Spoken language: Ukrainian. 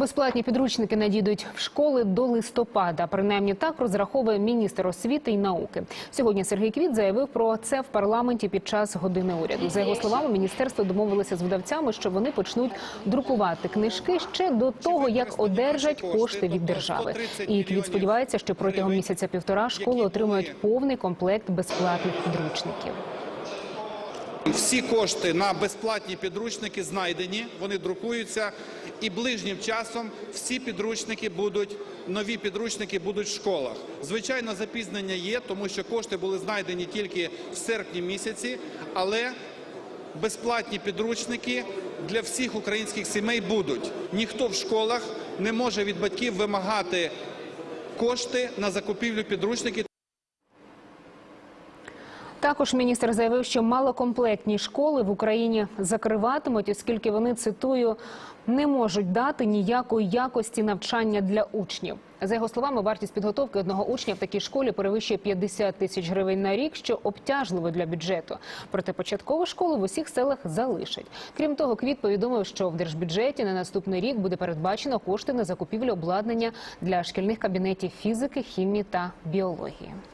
Безплатні підручники надійдуть в школи до листопада. Принаймні так розраховує міністр освіти і науки. Сьогодні Сергій Квіт заявив про це в парламенті під час години уряду. За його словами, міністерство домовилося з видавцями, що вони почнуть друкувати книжки ще до того, як одержать кошти від держави. І Квіт сподівається, що протягом місяця-півтора школи отримають повний комплект безплатних підручників. Всі кошти на безплатні підручники знайдені, вони друкуються, і ближнім часом всі підручники будуть, нові підручники будуть в школах. Звичайно, запізнення є, тому що кошти були знайдені тільки в серпні місяці, але безплатні підручники для всіх українських сімей будуть. Ніхто в школах не може від батьків вимагати кошти на закупівлю підручників. Також міністр заявив, що малокомплектні школи в Україні закриватимуть, оскільки вони цитую не можуть дати ніякої якості навчання для учнів. За його словами, вартість підготовки одного учня в такій школі перевищує 50 тисяч гривень на рік, що обтяжливо для бюджету. Проте початкову школу в усіх селах залишать. Крім того, Квіт повідомив, що в держбюджеті на наступний рік буде передбачено кошти на закупівлю обладнання для шкільних кабінетів фізики, хімії та біології.